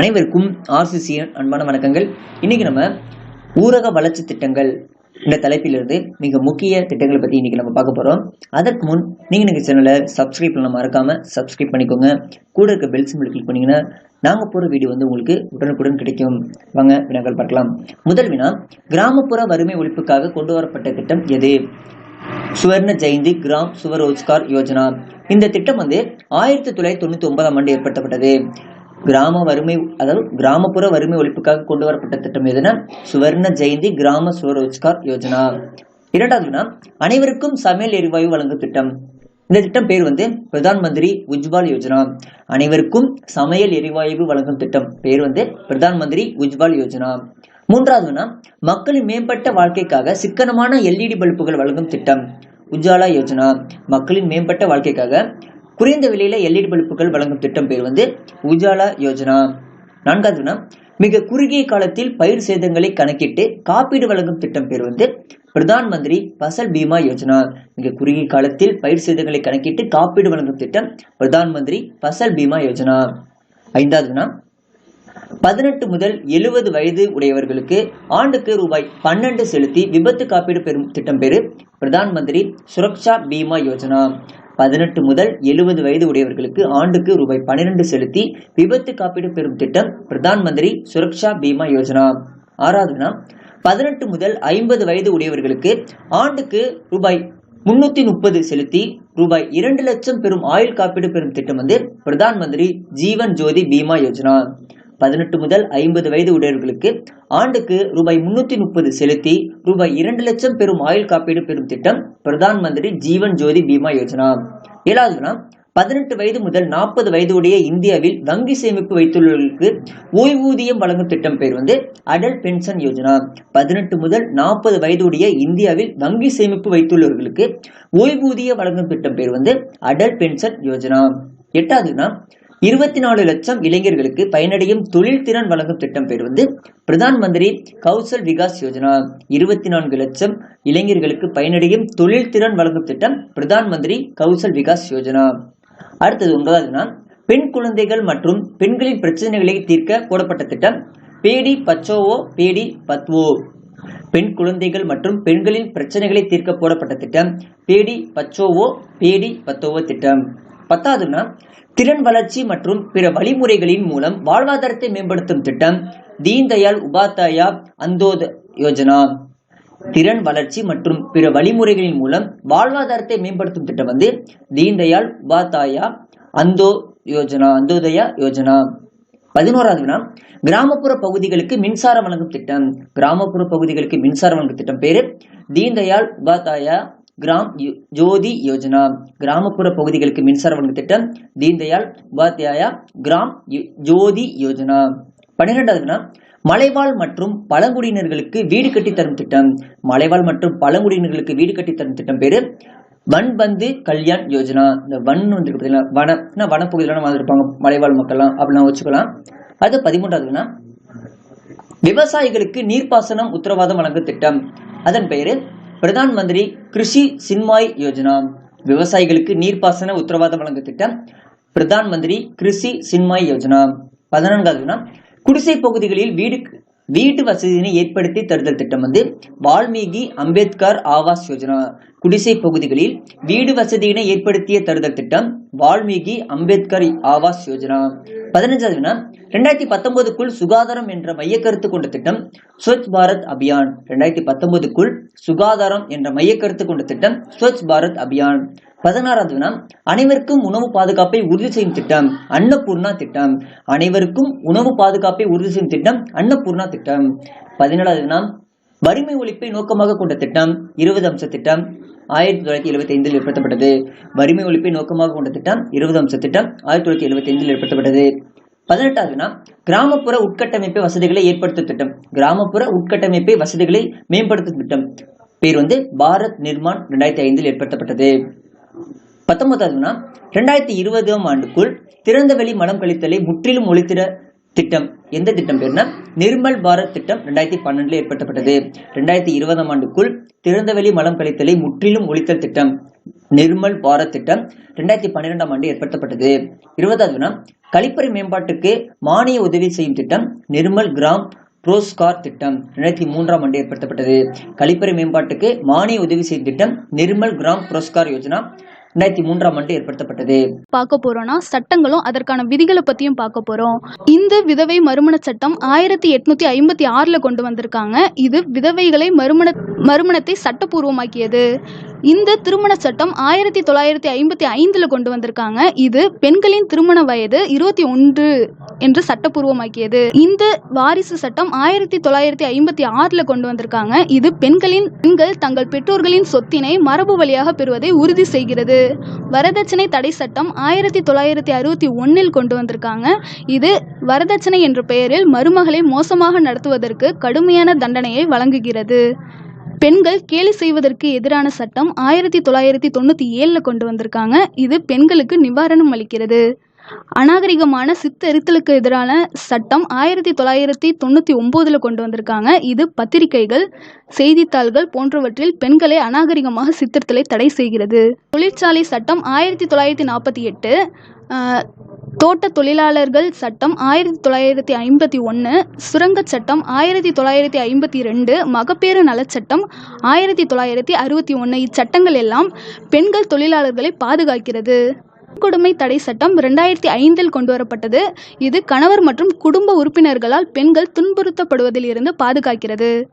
அனைவருக்கும் ஆர்சிசி அன்பான வணக்கங்கள். இன்னைக்கு நம்ம ஊரக வளர்ச்சி திட்டங்கள் இந்த தலைப்பிலிருந்து மிக முக்கிய திட்டங்களை பத்தி இன்னைக்கு நம்ம பார்க்க போறோம். அதற்கு முன் நீங்க எனக்கு சேனலை சப்ஸ்கிரைப் பண்ண மறக்காம சப்ஸ்கிரைப் பண்ணிக்கோங்க. கூட இருக்க பெல் சிம்பிள் கிளிக் பண்ணீங்கன்னா நாங்க போற வீடியோ வந்து உங்களுக்கு உடனுக்குடன் கிடைக்கும். வாங்க வினாக்கள் பார்க்கலாம். முதல் வினா கிராமப்புற வறுமை ஒழிப்புக்காக கொண்டு வரப்பட்ட திட்டம் எது? சுவர்ண ஜெயந்தி கிராம் சுவரோஜ்கார் யோஜனா. இந்த திட்டம் வந்து ஆயிரத்தி தொள்ளாயிரத்தி தொண்ணூத்தி ஒன்பதாம் ஆண்டு ஏற்படுத்தப்பட்டது. கிராம வறுமை அதாவது கிராமப்புற வறுமை ஒழிப்புக்காக கொண்டு வரப்பட்ட திட்டம் எதுனா? சுவர்ண ஜெயந்தி கிராம சுவரோஜ்கார் யோஜனா. இரண்டாவதுனா அனைவருக்கும் சமையல் எரிவாயு வழங்கும் திட்டம். இந்த திட்டம் பேர் வந்து பிரதான் மந்திரி உஜ்வால் யோஜனா. அனைவருக்கும் சமையல் எரிவாயு வழங்கும் திட்டம் பேர் வந்து பிரதான் மந்திரி உஜ்வால் யோஜனா. மூன்றாவதுனா மக்களின் மேம்பட்ட வாழ்க்கைக்காக சிக்கனமான எல்இடி பல்புகள் வழங்கும் திட்டம். உஜாலா யோஜனா. மக்களின் மேம்பட்ட வாழ்க்கைக்காக குறைந்த விலையில எல்இடி பல்புகள் வழங்கும் திட்டம் பேர் வந்து உஜாலா யோஜனா. நான்காவதுனா மிக குறுகிய காலத்தில் பயிர் சேதங்களை கணக்கிட்டு காப்பீடு வழங்கும் திட்டம் பேர் வந்து பிரதான் மந்திரி பசல் பீமா யோஜனா. மிக குறுகிய காலத்தில் பயிர் சேதங்களை கணக்கிட்டு காப்பீடு வழங்கும் திட்டம் பிரதான் மந்திரி பசல் பீமா யோஜனா. ஐந்தாவதுனா பதினெட்டு முதல் எழுபது வயது உடையவர்களுக்கு ஆண்டுக்கு ரூபாய் பன்னெண்டு செலுத்தி விபத்து காப்பீடு பெறும் திட்டம் பேரு பிரதான் மந்திரி சுரக்ஷா பீமா யோஜனா. பதினெட்டு முதல் எழுபது வயது உடையவர்களுக்கு ஆண்டுக்கு ரூபாய் பன்னிரண்டு செலுத்தி விபத்து காப்பீடு பெறும் திட்டம் பிரதான் மந்திரி சுரக்ஷா பீமா யோஜனா. ஆறாவதுனா பதினெட்டு முதல் ஐம்பது வயது உடையவர்களுக்கு ஆண்டுக்கு ரூபாய் முன்னூத்தி முப்பது செலுத்தி ரூபாய் இரண்டு லட்சம் பெறும் ஆயுள் காப்பீடு பெறும் திட்டம் வந்து பிரதான் மந்திரி ஜீவன் ஜோதி பீமா யோஜனா. பதினெட்டு முதல் ஐம்பது வயது உடையவர்களுக்கு ஆண்டுக்கு ரூபாய் முன்னூத்தி முப்பது செலுத்தி ரூபாய் இரண்டு லட்சம் பெறும் ஆயுள் காப்பீடு பெறும் திட்டம் பிரதான் மந்திரி ஜீவன் ஜோதி பீமா யோஜனா. ஏழாவதுனா பதினெட்டு வயது முதல் நாற்பது வயது உடைய இந்தியாவில் வங்கி சேமிப்பு வைத்துள்ளவர்களுக்கு ஓய்வூதியம் வழங்கும் திட்டம் பேர் வந்து அடல் பென்ஷன் யோஜனா. பதினெட்டு முதல் நாற்பது வயது உடைய இந்தியாவில் வங்கி சேமிப்பு வைத்துள்ளவர்களுக்கு ஓய்வூதியம் வழங்கும் திட்டம் பேர் வந்து அடல் பென்ஷன் யோஜனா. எட்டாவதுனா இருபத்தி நாலு லட்சம் இளைஞர்களுக்கு பயனடையும் தொழில் திறன் வழங்கும் திட்டம் பேர் வந்து பிரதான் மந்திரி கௌசல் விகாஸ் யோஜனா. இருபத்தி நான்கு லட்சம் இளைஞர்களுக்கு பயனடையும் தொழில் திறன் வழங்கும் திட்டம் பிரதான் மந்திரி கௌசல் விகாஸ் யோஜனா. அடுத்தது ஒன்பதாவதுனா பெண் குழந்தைகள் மற்றும் பெண்களின் பிரச்சனைகளை தீர்க்க போடப்பட்ட திட்டம் பேடி பச்சோவோ பேடி பத்வோ. பெண் குழந்தைகள் மற்றும் பெண்களின் பிரச்சனைகளை தீர்க்க போடப்பட்ட திட்டம் பேடி பச்சோவோ பேடி பத்தோவோ திட்டம். பத்தாவதுனா திறன் வளர்ச்சி மற்றும் பிற வழிமுறைகளின் மூலம் வாழ்வாதாரத்தை மேம்படுத்தும் திட்டம் தீன்தயாள் உபாத்யாயா அந்தோத யோஜனா. திறன் வளர்ச்சி மற்றும் பிற வழிமுறைகளின் மூலம் வாழ்வாதாரத்தை மேம்படுத்தும் திட்டம் வந்து தீன்தயாள் உபாத்யாயா அந்தோ யோஜனா அந்தோதயா யோஜனா. பதினோராவது கிராமப்புற பகுதிகளுக்கு மின்சாரம் வழங்கும் திட்டம். கிராமப்புற பகுதிகளுக்கு மின்சாரம் வழங்கும் திட்டம் பேரு தீன்தயாள் உபாத்யாயா கிராம் ஜோதி யோஜனா கிராமப்புற பகுதிகளுக்கு மின்சாரம் வழங்கும் திட்டம் தீன்தயாள் உபாத்யாயா கிராம் ஜோதி யோஜனா. பன்னிரெண்டாவதுனா மலைவாழ் மற்றும் பழங்குடியினர்களுக்கு வீடு கட்டி தரும் திட்டம். மலைவாழ் மற்றும் பழங்குடியினர்களுக்கு வீடு கட்டி தரும் திட்டம் பேரு வன்பந்து கல்யாண் யோஜனா. இந்த வன் வந்து பார்த்தீங்கன்னா வன வனப்பகுதியிலாம் வாழ்ந்துருப்பாங்க மலைவாழ் மக்கள்லாம் அப்படிலாம் வச்சுக்கலாம். அது பதிமூன்றாவதுனா விவசாயிகளுக்கு நீர்ப்பாசனம் உத்தரவாதம் வழங்கும் திட்டம். அதன் பெயரு பிரதான் மந்திரி கிருஷி சின்மாய் யோஜனா. விவசாயிகளுக்கு நீர்ப்பாசன உத்தரவாதம் வழங்கும் திட்டம் பிரதான் மந்திரி கிருஷி சின்மாய் யோஜனா. பதினான்காவது குடிசை பகுதிகளில் வீடு வீட்டு வசதியினை ஏற்படுத்தி தருதல் திட்டம் வந்து வால்மீகி அம்பேத்கர் ஆவாஸ் யோஜனா. குடிசை பகுதிகளில் வீடு வசதியினை ஏற்படுத்திய தருதல் திட்டம் வால்மீகி அம்பேத்கர் ஆவாஸ் யோஜனா. பதினஞ்சாவது ரெண்டாயிரத்தி பத்தொன்பதுக்குள் சுகாதாரம் என்ற மைய கருத்து கொண்ட திட்டம் ஸ்வச் பாரத் அபியான். ரெண்டாயிரத்தி பத்தொன்பதுக்குள் சுகாதாரம் என்ற மைய கருத்து கொண்ட திட்டம் ஸ்வச் பாரத் அபியான். பதினாறாவது வினா அனைவருக்கும் உணவு பாதுகாப்பை உறுதி செய்யும் திட்டம் அன்னபூர்ணா திட்டம். அனைவருக்கும் உணவு பாதுகாப்பை உறுதி செய்யும் திட்டம் அன்னபூர்ணா திட்டம். பதினேழாவது வினா வறுமை ஒழிப்பை நோக்கமாக கொண்ட திட்டம் இருபது அம்ச திட்டம். ஆயிரத்தி தொள்ளாயிரத்தி எழுபத்தி ஐந்தில் ஏற்படுத்தப்பட்டது. வறுமை ஒழிப்பை நோக்கமாக கொண்ட திட்டம் இருபது அம்ச திட்டம் ஆயிரத்தி தொள்ளாயிரத்தி எழுபத்தி ஐந்தில் ஏற்படுத்தப்பட்டது பதினெட்டாவதுனா கிராமப்புற உட்கட்டமைப்பு வசதிகளை ஏற்படுத்தும் திட்டம். கிராமப்புற உட்கட்டமைப்பை வசதிகளை மேம்படுத்தும் திட்டம். பேர் வந்து பாரத் நிர்மான் ரெண்டாயிரத்தி ஐந்தில் ஏற்படுத்தப்பட்டது. பத்தொன்பதாவதுனா ரெண்டாயிரத்தி இருபதாம் ஆண்டுக்குள் திறந்தவெளி மலம் கழித்தலை முற்றிலும் ஒழித்திட திட்டம். எந்த திட்டம் பேர்னா நிர்மல் பாரத் திட்டம் ரெண்டாயிரத்தி பன்னெண்டுல ஏற்படுத்தப்பட்டது ரெண்டாயிரத்தி இருபதாம் ஆண்டுக்குள் திறந்தவெளி மலம் கழித்தலை முற்றிலும் ஒழித்தல் திட்டம். நிர்மல் பாரத் திட்டம் ரெண்டாயிரத்தி பன்னிரெண்டாம் ஆண்டு ஏற்படுத்தப்பட்டது. இருபதாவதுனா கழிப்பறை மேம்பாட்டுக்கு மானிய உதவி செய்யும் திட்டம் நிர்மல் கிராம் புரோஸ்கார் திட்டம் ரெண்டாயிரத்தி மூன்றாம் ஆண்டு ஏற்படுத்தப்பட்டது. கழிப்பறை மேம்பாட்டுக்கு மானிய உதவி செய்யும் திட்டம் நிர்மல் கிராம் புரோஸ்கார் யோஜனா ரெண்டாயிரத்தி மூன்றாம் ஆண்டு ஏற்படுத்தப்பட்டது. பார்க்க போறோம்னா சட்டங்களும் அதற்கான விதிகளை பத்தியும் பார்க்க போறோம். இந்த விதவை மறுமண சட்டம் ஆயிரத்தி எட்நூத்தி ஐம்பத்தி ஆறுல கொண்டு வந்திருக்காங்க. இது விதவைகளை மறுமண மறுமணத்தை சட்டப்பூர்வமாக்கியது. இந்த திருமண சட்டம் ஆயிரத்தி தொள்ளாயிரத்தி ஐம்பத்தி ஐந்துல கொண்டு வந்திருக்காங்க. இது பெண்களின் திருமண வயது இருபத்தி ஒன்று. என்று சட்டப்பூர்வமாக்கியது. இந்த வாரிசு சட்டம் ஆயிரத்தி தொள்ளாயிரத்தி ஐம்பத்தி ஆறுல கொண்டு வந்திருக்காங்க. இது பெண்களின் பெண்கள் தங்கள் பெற்றோர்களின் சொத்தினை மரபு வழியாக பெறுவதை உறுதி செய்கிறது. வரதட்சணை தடை சட்டம் ஆயிரத்தி தொள்ளாயிரத்தி அறுபத்தி ஒன்னில் கொண்டு வந்திருக்காங்க. இது வரதட்சணை என்ற பெயரில் மருமகளை மோசமாக நடத்துவதற்கு கடுமையான தண்டனையை வழங்குகிறது. பெண்கள் கேலி செய்வதற்கு எதிரான சட்டம் ஆயிரத்தி தொள்ளாயிரத்தி தொண்ணூற்றி ஏழில் கொண்டு வந்திருக்காங்க. இது பெண்களுக்கு நிவாரணம் அளிக்கிறது. அநாகரிகமான சித்தரித்தலுக்கு எதிரான சட்டம் ஆயிரத்தி தொள்ளாயிரத்தி தொண்ணூற்றி ஒம்போதில் கொண்டு வந்திருக்காங்க. இது பத்திரிகைகள் செய்தித்தாள்கள் போன்றவற்றில் பெண்களை அநாகரிகமாக சித்தரித்தலை தடை செய்கிறது. தொழிற்சாலை சட்டம் ஆயிரத்தி தொள்ளாயிரத்தி நாற்பத்தி எட்டு தோட்ட தொழிலாளர்கள் சட்டம் ஆயிரத்தி தொள்ளாயிரத்தி ஐம்பத்தி ஒன்று சுரங்கச் சட்டம் ஆயிரத்தி தொள்ளாயிரத்தி ஐம்பத்தி ரெண்டு மகப்பேறு நலச்சட்டம் ஆயிரத்தி தொள்ளாயிரத்தி அறுபத்தி ஒன்று இச்சட்டங்கள் எல்லாம் பெண்கள் தொழிலாளர்களை பாதுகாக்கிறது. கொடுமை தடை சட்டம் ரெண்டாயிரத்தி ஐந்தில் கொண்டுவரப்பட்டது. இது கணவர் மற்றும் குடும்ப உறுப்பினர்களால் பெண்கள் துன்புறுத்தப்படுவதில் இருந்து பாதுகாக்கிறது.